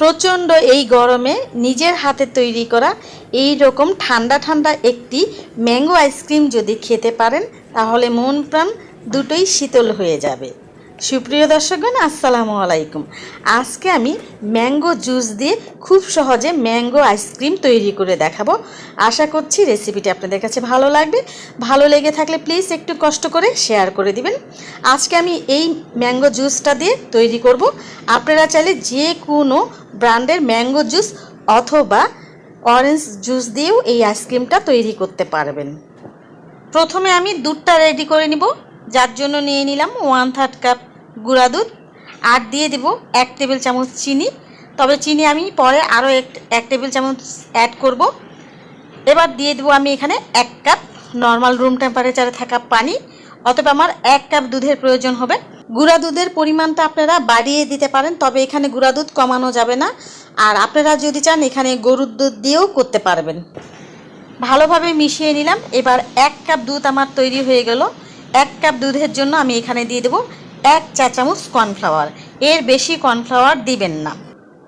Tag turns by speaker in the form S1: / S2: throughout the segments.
S1: প্রচণ্ড এই গরমে নিজের হাতে তৈরি করা এই রকম ঠান্ডা ঠান্ডা একটি ম্যাঙ্গো আইসক্রিম যদি খেতে পারেন, তাহলে মন প্রাণ দুটোই শীতল হয়ে যাবে। সুপ্রিয় দর্শকগণ, আসসালামু আলাইকুম। আজকে আমি ম্যাঙ্গো জুস দিয়ে খুব সহজে ম্যাঙ্গো আইসক্রিম তৈরি করে দেখাবো। আশা করছি রেসিপিটি আপনাদের কাছে ভালো লাগবে। ভালো লেগে থাকলে প্লিজ একটু কষ্ট করে শেয়ার করে দিবেন। আজকে আমি এই ম্যাঙ্গো জুসটা দিয়ে তৈরি করব। আপনারা চাইলে যে কোনো ব্র্যান্ডের ম্যাঙ্গো জুস অথবা অরেঞ্জ জুস দিয়েও এই আইসক্রিমটা তৈরি করতে পারবেন। প্রথমে আমি দুধটা রেডি করে নিব। যার জন্য নিয়ে নিলাম ওয়ান থার্ড কাপ গুঁড়া দুধ, আর দিয়ে দেব এক টেবিল চামচ চিনি। তবে চিনি আমি পরে আরও এক টেবিল চামচ অ্যাড করব। এবার দিয়ে দেবো আমি এখানে এক কাপ নর্মাল রুম টেম্পারেচারে থাকা পানি অথবা আমার এক কাপ দুধের প্রয়োজন হবে। গুঁড়া দুধের পরিমাণটা আপনারা বাড়িয়ে দিতে পারেন, তবে এখানে গুঁড়া দুধ কমানো যাবে না। আর আপনারা যদি চান, এখানে গরুর দুধ দিয়েও করতে পারবেন। ভালোভাবে মিশিয়ে নিলাম। এবার এক কাপ দুধ আমার তৈরি হয়ে গেল। এক কাপ দুধের জন্য আমি এখানে দিয়ে দেবো এক চা চামচ কর্নফ্লাওয়ার। এর বেশি কর্নফ্লাওয়ার দিবেন না।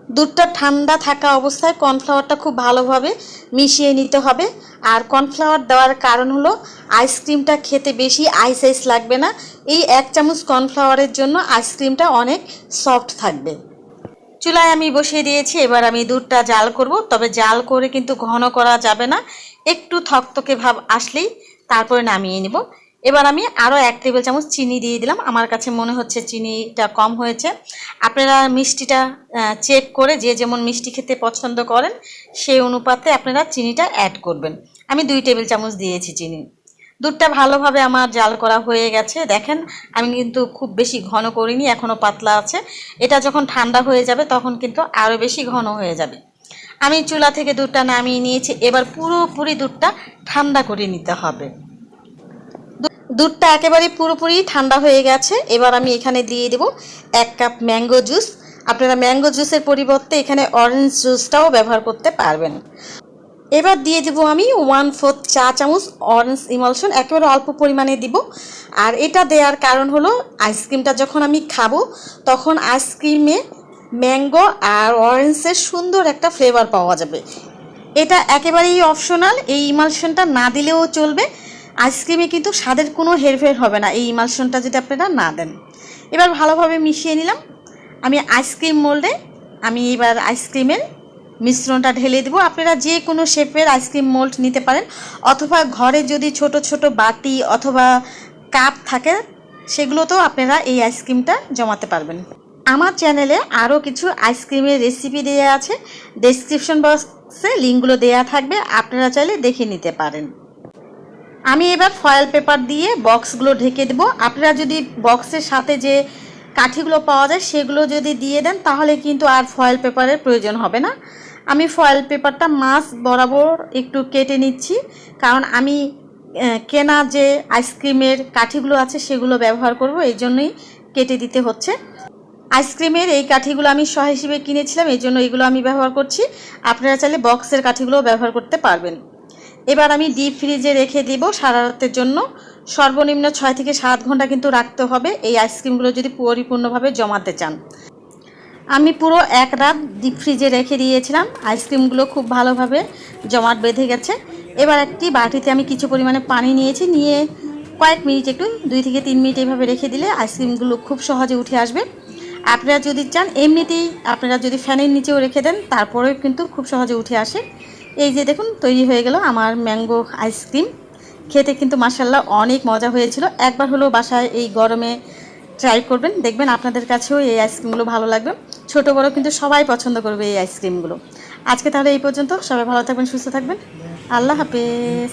S1: দুধটা ঠান্ডা থাকা অবস্থায় কর্নফ্লাওয়ারটা খুব ভালোভাবে মিশিয়ে নিতে হবে। আর কর্নফ্লাওয়ার দেওয়ার কারণ হলো, আইসক্রিমটা খেতে বেশি আইস আইস লাগবে না। এই এক চামচ কর্নফ্লাওয়ারের জন্য আইসক্রিমটা অনেক সফট থাকবে। চুলায় আমি বসিয়ে দিয়েছি, এবার আমি দুধটা জাল করব। তবে জাল করে কিন্তু ঘন করা যাবে না। একটু থকথকে ভাব আসলেই তারপরে নামিয়ে নিব। এবার আমি আরও এক টেবিল চামচ চিনি দিয়ে দিলাম। আমার কাছে মনে হচ্ছে চিনিটা কম হয়েছে। আপনারা মিষ্টিটা চেক করে যে যেমন মিষ্টি খেতে পছন্দ করেন, সেই অনুপাতে আপনারা চিনিটা অ্যাড করবেন। আমি দুই টেবিল চামচ দিয়েছি চিনি। দুধটা ভালোভাবে আমার জাল করা হয়ে গেছে। দেখেন, আমি কিন্তু খুব বেশি ঘন করিনি এখনও পাতলা আছে। এটা যখন ঠান্ডা হয়ে যাবে, তখন কিন্তু আরও বেশি ঘন হয়ে যাবে। আমি চুলা থেকে দুধটা নামিয়ে নিয়েছি। এবার পুরোপুরি দুধটা ঠান্ডা করে নিতে হবে। দুধটা একেবারে পুরোপুরি ঠান্ডা হয়ে গেছে। এবার আমি এখানে দিয়ে দেব এক কাপ ম্যাঙ্গো জুস। আপনারা ম্যাঙ্গো জুসের পরিবর্তে এখানে অরেঞ্জ জুসটাও ব্যবহার করতে পারবেন। এবার দিয়ে দেবো আমি ওয়ান ফোর্থ চা চামচ অরেঞ্জ ইমালশন, একেবারে অল্প পরিমাণে দিব। আর এটা দেওয়ার কারণ হলো, আইসক্রিমটা যখন আমি খাব, তখন আইসক্রিমে ম্যাঙ্গো আর অরেঞ্জের সুন্দর একটা ফ্লেভার পাওয়া যাবে। এটা একেবারেই অপশনাল, এই ইমালশনটা না দিলেও চলবে। আইসক্রিমে কিন্তু স্বাদের কোনো হেরফের হবে না। এই ইমালশনটা যদি আপনারা না দেন। এবার ভালোভাবে মিশিয়ে নিলাম। আমি আইসক্রিম মোল্ডে আমি এবার আইসক্রিমের মিশ্রণটা ঢেলে দেবো। আপনারা যে কোনো শেপের আইসক্রিম মোল্ড নিতে পারেন। অথবা ঘরে যদি ছোট ছোট বাটি অথবা কাপ থাকে, সেগুলোতেও আপনারা এই আইসক্রিমটা জমাতে পারবেন। আমার চ্যানেলে আরও কিছু আইসক্রিমের রেসিপি দেওয়া আছে। ডেসক্রিপশন বক্সে লিঙ্কগুলো দেওয়া থাকবে। আপনারা চাইলে দেখে নিতে পারেন। আমি এবার ফয়েল পেপার দিয়ে বক্সগুলো ঢেকে দেবো। আপনারা যদি বক্সের সাথে যে কাঠিগুলো পাওয়া যায়, সেগুলো যদি দিয়ে দেন, তাহলে কিন্তু আর ফয়েল পেপারের প্রয়োজন হবে না। আমি ফয়েল পেপারটা মাছ বরাবর একটু কেটে নিচ্ছি, কারণ আমি কেনা যে আইসক্রিমের কাঠিগুলো আছে, সেগুলো ব্যবহার করব, এই জন্যই কেটে দিতে হচ্ছে। আইসক্রিমের এই কাঠিগুলো আমি সহ হিসেবে কিনেছিলাম, এই জন্য এগুলো আমি ব্যবহার করছি। আপনারা চাইলে বক্সের কাঠিগুলোও ব্যবহার করতে পারবেন। এবার আমি ডিপ ফ্রিজে রেখে দিব সারা রাতের জন্য। সর্বনিম্ন ছয় থেকে সাত ঘণ্টা কিন্তু রাখতে হবে। এই আইসক্রিমগুলো যদি পরিপূর্ণভাবে জমাতে চান। আমি পুরো এক রাত ডিপ ফ্রিজে রেখে দিয়েছিলাম। আইসক্রিমগুলো খুব ভালোভাবে জমাট বেঁধে গেছে। এবার একটি বাটিতে আমি কিছু পরিমাণে পানি নিয়েছি। নিয়ে কয়েক মিনিট একটু, দুই থেকে তিন মিনিট এইভাবে রেখে দিলে আইসক্রিমগুলো খুব সহজে উঠে আসবে। আপনারা যদি চান, এমনিতেই আপনারা যদি ফ্যানের নিচেও রেখে দেন, তারপরেও কিন্তু খুব সহজে উঠে আসে। এই যে দেখুন, তৈরি হয়ে গেল আমার ম্যাঙ্গো আইসক্রিম। খেতে কিন্তু মাসাল্লাহ অনেক মজা হয়েছিল। একবার হলো বাসায় এই গরমে ট্রাই করবেন। দেখবেন আপনাদের কাছেও এই আইসক্রিমগুলো ভালো লাগবে। ছোট, বড় কিন্তু সবাই পছন্দ করবে এই আইসক্রিমগুলো। আজকে তাহলে এই পর্যন্ত। সবাই ভালো থাকবেন, সুস্থ থাকবেন। আল্লাহ হাফেজ।